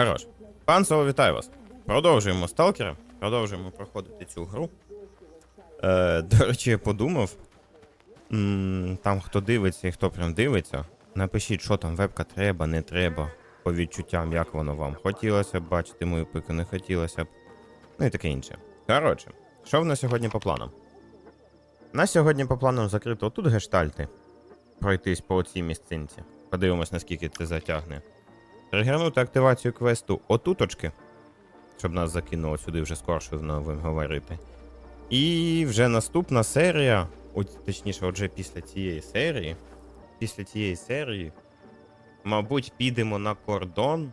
Хорош. Пан Соло, вітаю вас. Продовжуємо сталкера. Продовжуємо проходити цю гру. Е, до речі, я подумав. Там хто дивиться і хто прям дивиться. Напишіть, що там вебка треба, не треба. По відчуттям, як воно вам. Хотілося б бачити мою пику, не хотілося б. Ну і таке інше. Коротше, що в нас сьогодні по планам? У нас сьогодні по планам закрито тут гештальти. Пройтись по цій місцинці. Подивимось, наскільки це затягне. Перегорнути активацію квесту отуточки, щоб нас закинуло сюди вже скорше новим говорити. І вже наступна серія, точніше, отже, після цієї серії. Після цієї серії, мабуть, підемо на кордон.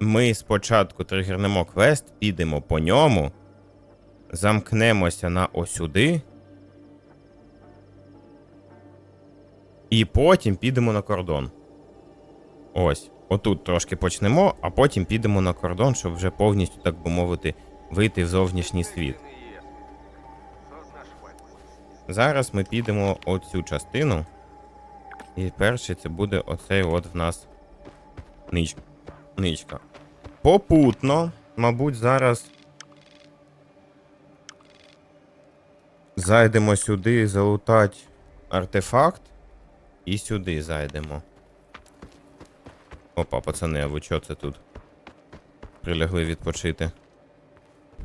Ми спочатку тригернемо квест, підемо по ньому, замкнемося на осюди. І потім підемо на кордон. Ось, отут трошки почнемо, а потім підемо на кордон, щоб вже повністю, так би мовити, вийти в зовнішній світ. Зараз ми підемо оцю частину. І перший це буде оцей от в нас нич... ничка. Попутно, мабуть, зараз. Зайдемо сюди залутати артефакт. І сюди зайдемо. Опа, пацани, а ви чого це тут? Прилягли відпочити.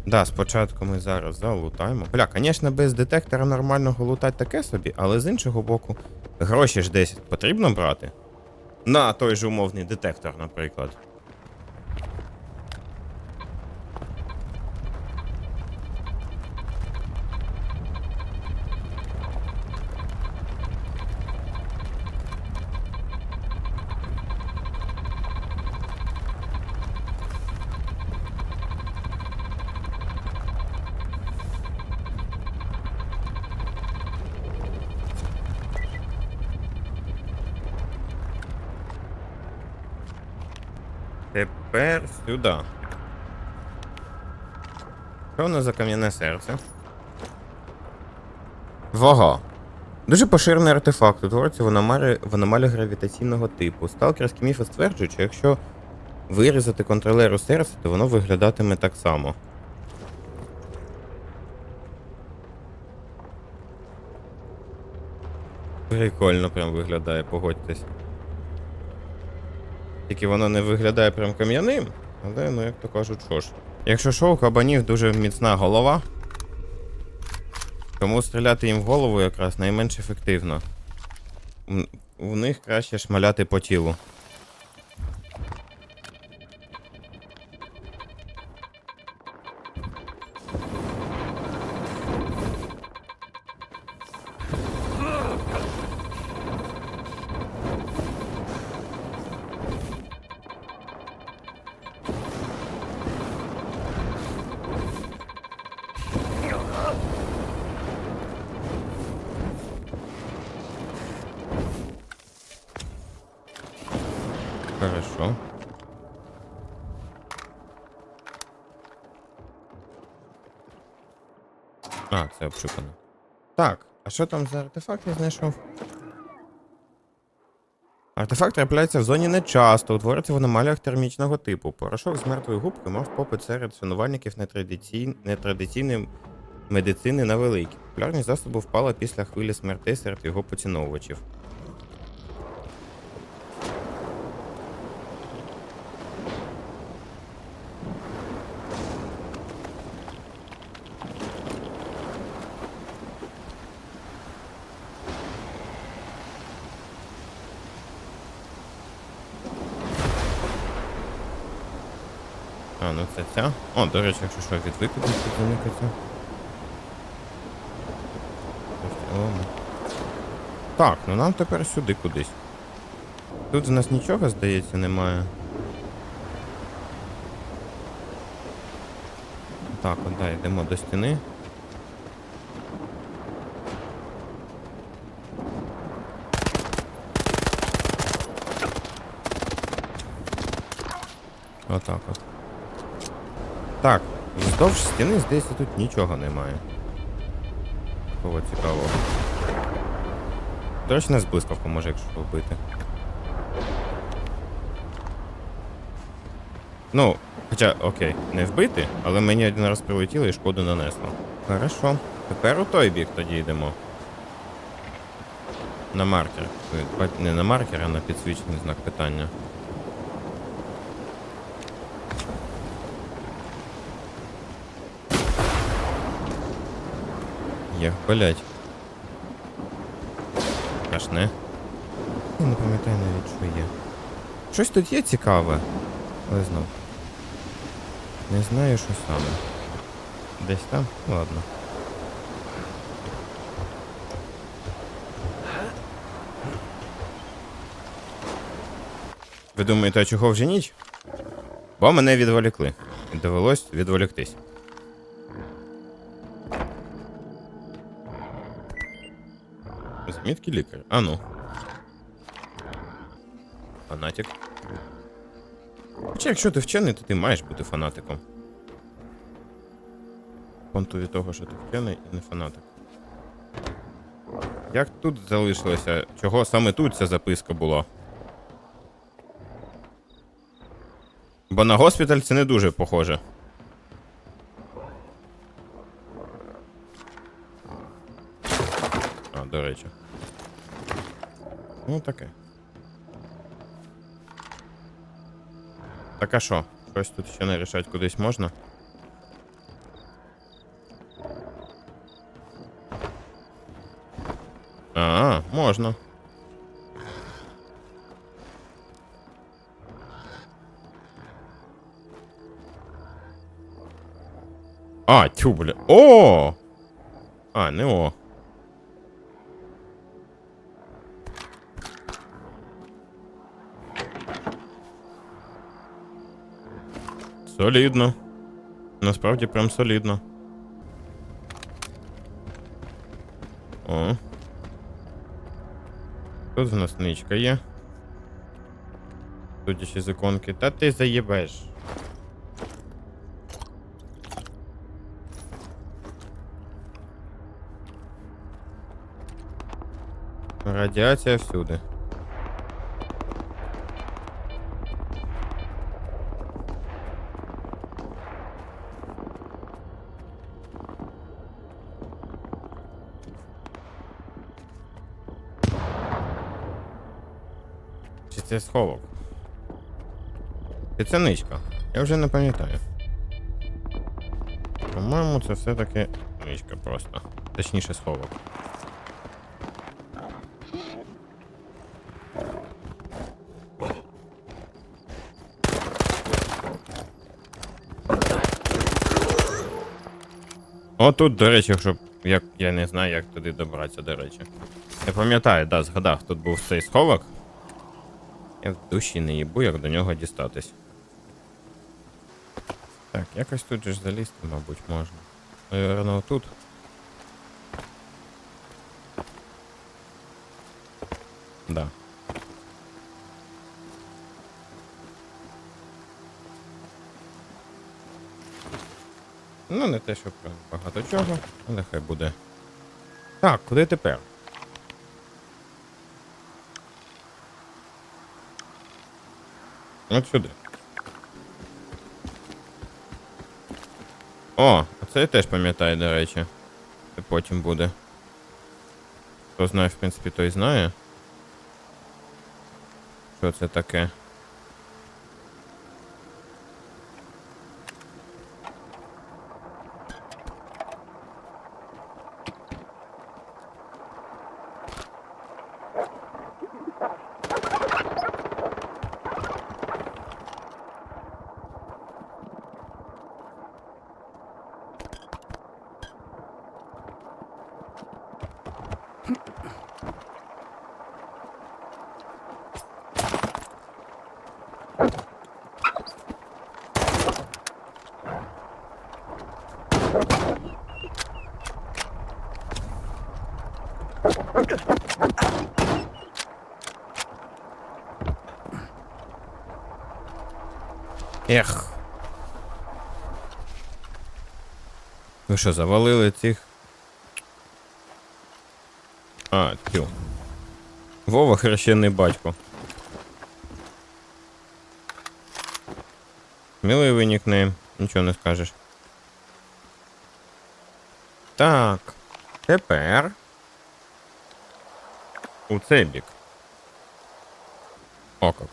Да, спочатку ми зараз залутаємо. Бля, звісно, без детектора нормального лутати таке собі, але з іншого боку, гроші ж десь потрібно брати. На той же умовний детектор, наприклад. Тепер сюди. Що нас за кам'яне серце? Вага. Дуже поширений артефакт, утворюється в аномалі, в аномалі гравітаційного типу. Сталкерські міфи стверджують, що якщо вирізати контролеру серця, то воно виглядатиме так само. Прикольно прям виглядає, погодьтесь. Тільки воно не виглядає прям кам'яним, але ну як то кажуть, що ж. Якщо що, у кабанів дуже міцна голова. Тому стріляти їм в голову якраз найменш ефективно. У них краще шмаляти по тілу. Хорошо. А, це обшукано. Так, а що там за артефакт я знайшов? Артефакт трапляється в зоні нечасто, утворюється в аномаліях термічного типу. Порошок з мертвої губки мав попит серед шанувальників нетрадицій... нетрадиційної медицини на великій. Популярність засобу впала після хвилі смертей серед його поціновувачів. Ну це ця. О, до речі, якщо що від викиду заникаться. Так, ну нам тепер сюди кудись. Тут з нас нічого, здається, немає. Так, от, да, йдемо до стіни. Отак от. Так, вздовж стіни, здається, тут нічого немає. Такого цікавого. Речі, нас блискавка може, якщо вбити. Ну, хоча, окей, не вбити, але мені один раз прилетіло і шкоду нанесло. Хорошо. Тепер у той бік тоді йдемо. На маркер. Не на маркер, а на підсвічений знак питання. Як блять. Аж не. Я не пам'ятаю навіть, що є. Щось тут є цікаве. Але знов. Не знаю, що саме. Десь там? Ладно. Ви думаєте, а чого вже ніч? Бо мене відволікли. Довелось відволіктись. Змітки лікар. А ну. Фанатик. Хоча якщо ти вчений, то ти маєш бути фанатиком. Понту від того, що ти вчений і не фанатик. Як тут залишилося? Чого саме тут ця записка була? Бо на госпіталь це не дуже похоже. Ну, таке. Так а що? Щось тут ще не рішать кудись можна? А, можна. А, тю, бля. О! А, не о. Солідно. Насправді прям солідно. О. Тут в нас ничка є. Тут ще з іконки. Та ти заєбеш. Радіація всюди. Це сховок? Чи це ничка? Я вже не пам'ятаю. По-моєму, це все-таки ничка просто. Точніше сховок. О, тут, до речі, щоб. Як я не знаю, як туди добратися, до речі. Я пам'ятаю, да, згадав, тут був цей сховок. Я в душі не їбу, як до нього дістатись. Так, якось тут же залізти, мабуть, можна. Наверно, тут. Да. Ну, не те, що багато чого, але хай буде. Так, куди тепер? От сюди. О, а це я теж пам'ятаю, до речі. Це потім буде. Хто знає, в принципі, той знає. Що це таке? Ех. Ви що, завалили цих? А, тю. Вова хрещений батько. Сміливий нікнейм, нічого не скажеш. Так. Тепер. У цей бік. О, як.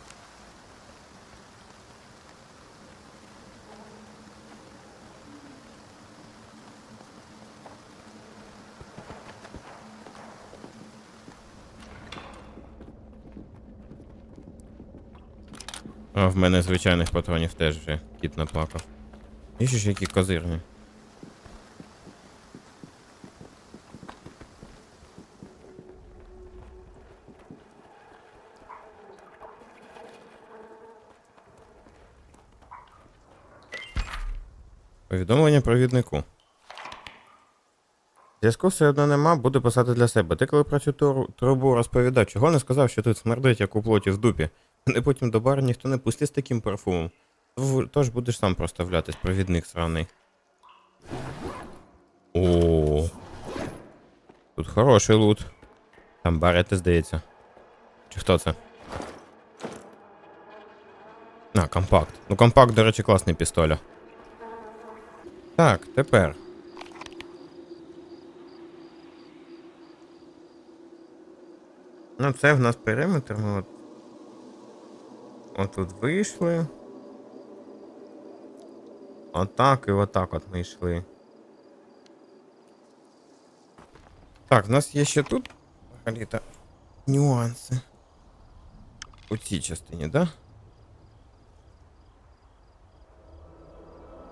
А в мене звичайних патронів теж вже кіт наплакав. І ще які козирні. Повідомлення провіднику. Зв'язку все одно нема, буду писати для себе. Ти коли про цю трубу розповідав, чого не сказав, що тут смердить, як у плоті в дупі. Мене потім до бару ніхто не пустить з таким парфумом. Тож будеш сам проставлятись, провідник сраний. О. Тут хороший лут. Там барети, здається. Чи хто це? А, компакт. Ну, компакт, до речі, класний пістоля. Так, тепер. Ну, це в нас периметр. Ми от. Отут вийшли. Отак і отак от ми йшли. Так, в нас є ще тут взагалі-то нюанси. У цій частині, да?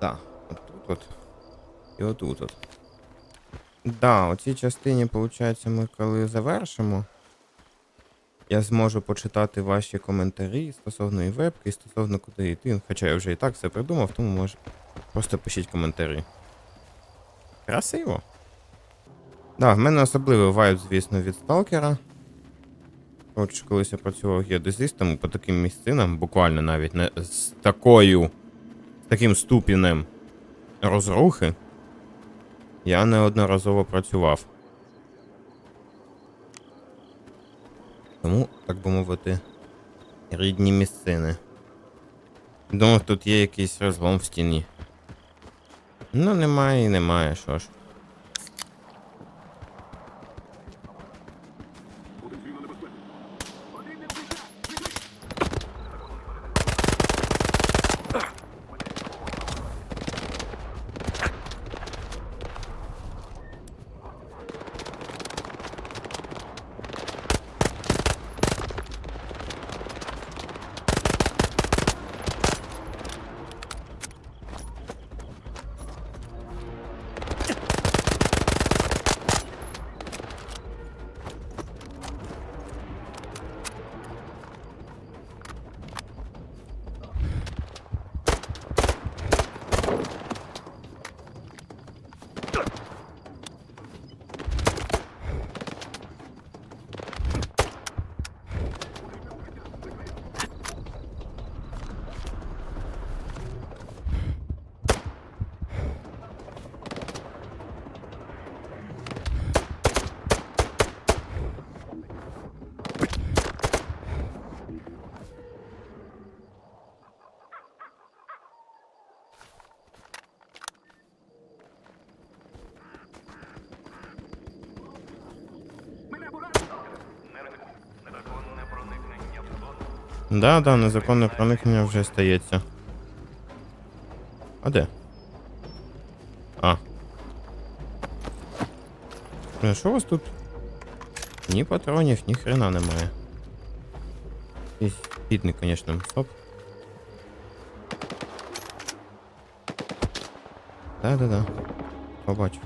Так, отут от. І отут от. Да, у цій частині, виходить, ми коли завершимо. Я зможу почитати ваші коментарі стосовно і вебки, і стосовно куди йти. Хоча я вже і так все придумав, тому може просто пишіть коментарі. Красиво. Да, в мене особливий вайб, звісно, від сталкера. Хоч колись я працював геодезистом по таким місцинам, буквально навіть не з такою. з таким ступінем розрухи. Я неодноразово працював. Тому, так би мовити, рідні місцини. Думав, тут є якийсь розлом в стіні. Ну, немає і немає, що ж. Да, да, незаконне проникнення вже стається. А де? А. Блін, що у вас тут? Ні патронів, ні хрена немає. Якийсь бідний, звісно, стоп. Да-да-да. Побачив.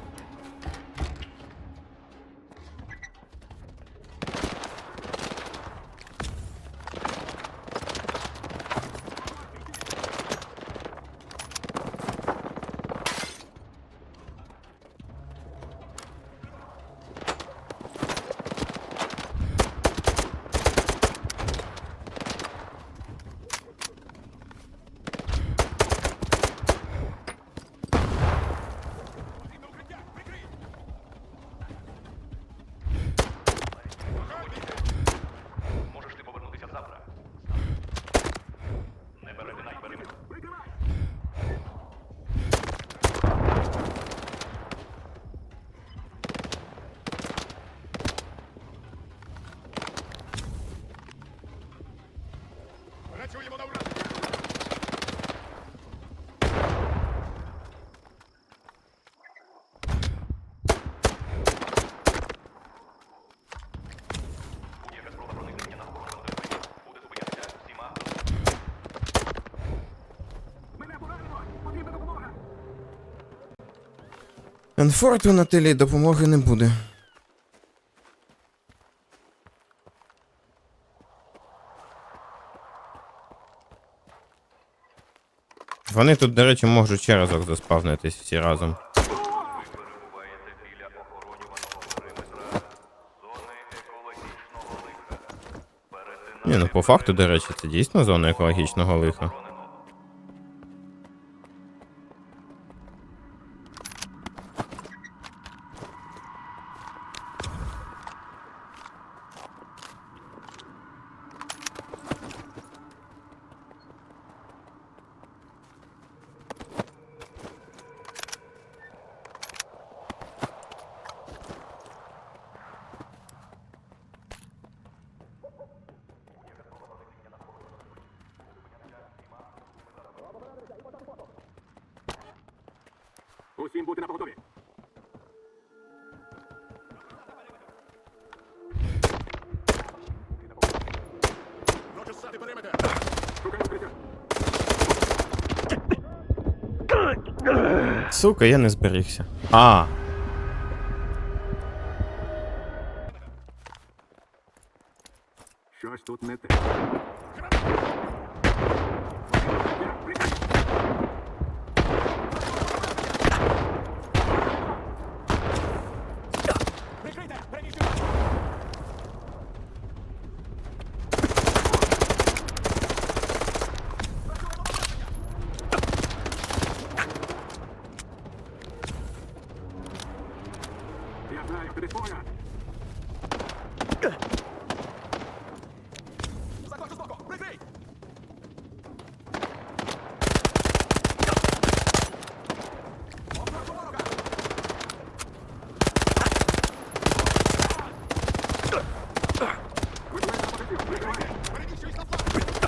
Комфорту на тилі допомоги не буде. Вони тут, до речі, можуть ще разок заспавнитись всі разом. Ні, ну по факту, до речі, це дійсно зона екологічного лиха. Усім бути на поготові. Сука, я не зберігся. А, Прикрой! Прикрой! Прикрой! Прикрой!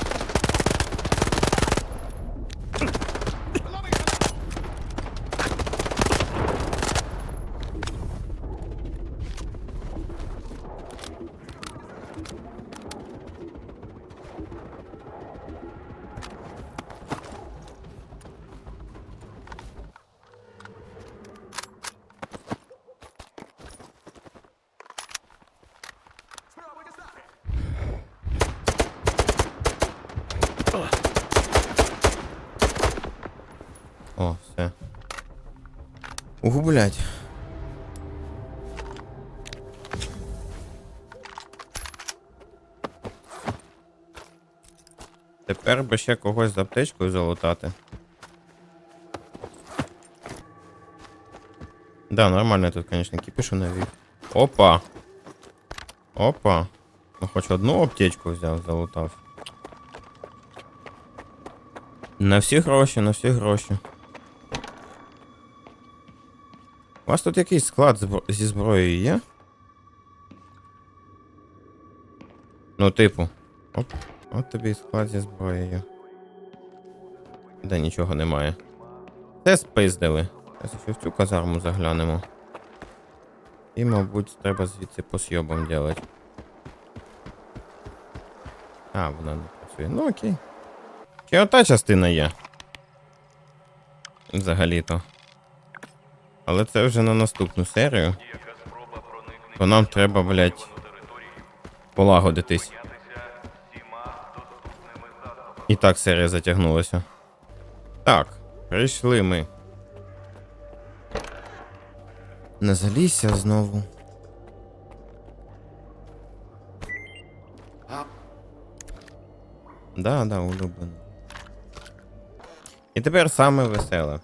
Угу, блядь. Тепер би ще когось з аптечкою залутати. Да, нормально тут, конечно, кипишу навів. Опа! Опа! Ну хоч одну аптечку взяв, залутав. На всі гроші, на всі гроші. Вас тут якийсь склад зі зброєю є? Ну, типу. Оп. От тобі склад зі зброєю. Де нічого немає. Це спиздили. Зараз ще в цю казарму заглянемо. І, мабуть, треба звідси по сйобам делать. А, вона не працює. Ну окей. Ще ота частина є. Взагалі-то. Але це вже на наступну серію. Бо нам треба, блядь, полагодитись. І так серія затягнулася. Так, прийшли ми. Не залізся знову. Да, да, улюблено. І тепер саме веселе.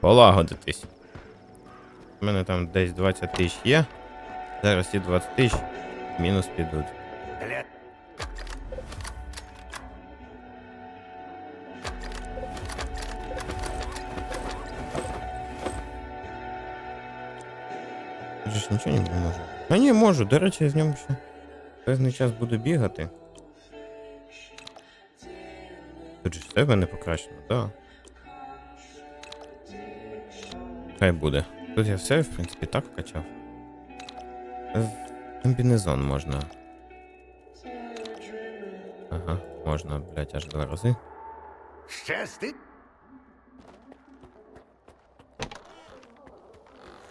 Полагодитись. У мене там десь 20 тисяч є. Зараз ці 20 тисяч мінус підуть. Ж нічого не можу. А ні, можу. До речі, я з ним ще певний час буду бігати. Тут же ж тебе не покращено, так. Да. Хай буде. Тут я все, в принципі, так вкачав. Комбінезон можна. Ага, можна, блять, аж два рази. Щастить?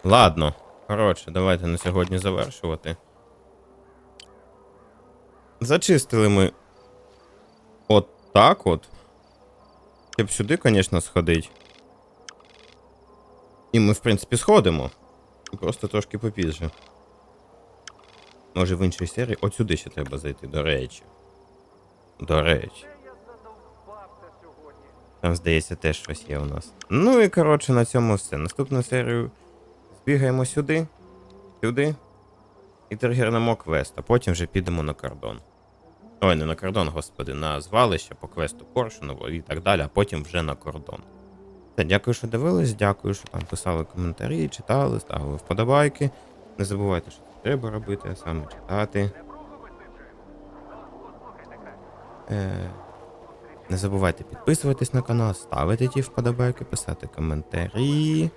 Ладно. Коротше, давайте на сьогодні завершувати. Зачистили ми. От так от. Щоб сюди, звісно, сходить. І ми, в принципі, сходимо. Просто трошки попізже. Може в іншій серії. От сюди ще треба зайти, до речі. До речі. Там, здається, теж щось є у нас. Ну і коротше, на цьому все. Наступну серію збігаємо сюди, сюди. І тригернемо квест, а потім вже підемо на кордон. Ой, не на кордон, господи, на звалище по квесту Коршуново і так далі, а потім вже на кордон. Та дякую, що дивились, дякую, що там писали коментарі, читали, ставили вподобайки. Не забувайте, що треба робити, а саме читати. Е, не забувайте підписуватись на канал, ставити ті вподобайки, писати коментарі.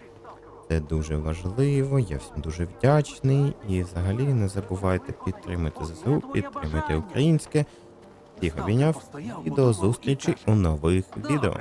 Це дуже важливо, я всім дуже вдячний. І взагалі не забувайте підтримати ЗСУ, підтримати українське. Всіх обійняв і до зустрічі у нових відео.